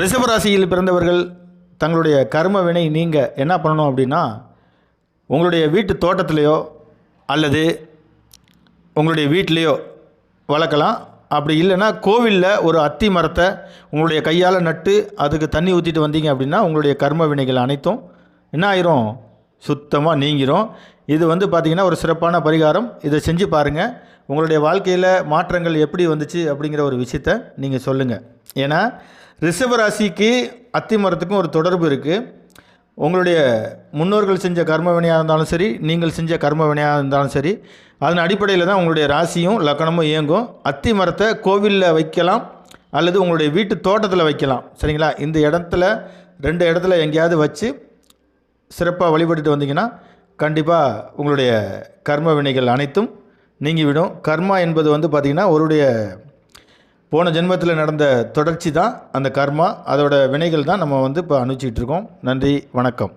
ரிஷபராசியில் பிறந்தவர்கள் தங்களுடைய கர்ம வினை நீங்கள் என்ன பண்ணணும் அப்படின்னா உங்களுடைய வீட்டு தோட்டத்துலேயோ அல்லது உங்களுடைய வீட்டிலையோ வளர்க்கலாம். அப்படி இல்லைன்னா கோவிலில் ஒரு அத்தி மரத்தை உங்களுடைய கையால் நட்டு அதுக்கு தண்ணி ஊற்றிட்டு வந்தீங்க அப்படின்னா உங்களுடைய கர்ம வினைகள் அனைத்தும் என்ன ஆயிரும்? சுத்தமாக நீங்கிரும். இது வந்து பார்த்திங்கன்னா ஒரு சிறப்பான பரிகாரம். இதை செஞ்சு பாருங்கள் உங்களுடைய வாழ்க்கையில் மாற்றங்கள் எப்படி வந்துச்சு அப்படிங்கிற ஒரு விஷயத்த நீங்கள் சொல்லுங்கள் ஏன்னா ரிஷபராசிக்கு அத்தி மரத்துக்கும் ஒரு தொடர்பு இருக்குது உங்களுடைய முன்னோர்கள் செஞ்ச கர்ம வினையாக இருந்தாலும் சரி நீங்கள் செஞ்ச கர்ம வினையாக இருந்தாலும் சரி அதன் அடிப்படையில் தான் உங்களுடைய ராசியும் லக்கணமும் இயங்கும். அத்தி மரத்தை கோவிலில் வைக்கலாம் அல்லது உங்களுடைய வீட்டு தோட்டத்தில் வைக்கலாம். சரிங்களா? இந்த இடத்துல ரெண்டு இடத்துல எங்கேயாவது வச்சு சிறப்பாக வழிபட்டுட்டு வந்தீங்கன்னா கண்டிப்பாக உங்களுடைய கர்ம வினைகள் அனைத்தும் நீங்கிவிடும். கர்மா என்பது வந்து பார்த்திங்கன்னா ஒருடைய போன ஜென்மத்தில் நடந்த தொடர்ச்சி தான் அந்த கர்மா அதோட வினைகள் தான் நம்ம வந்து இப்போ அனுப்பிச்சிட்டு இருக்கோம். நன்றி வணக்கம்.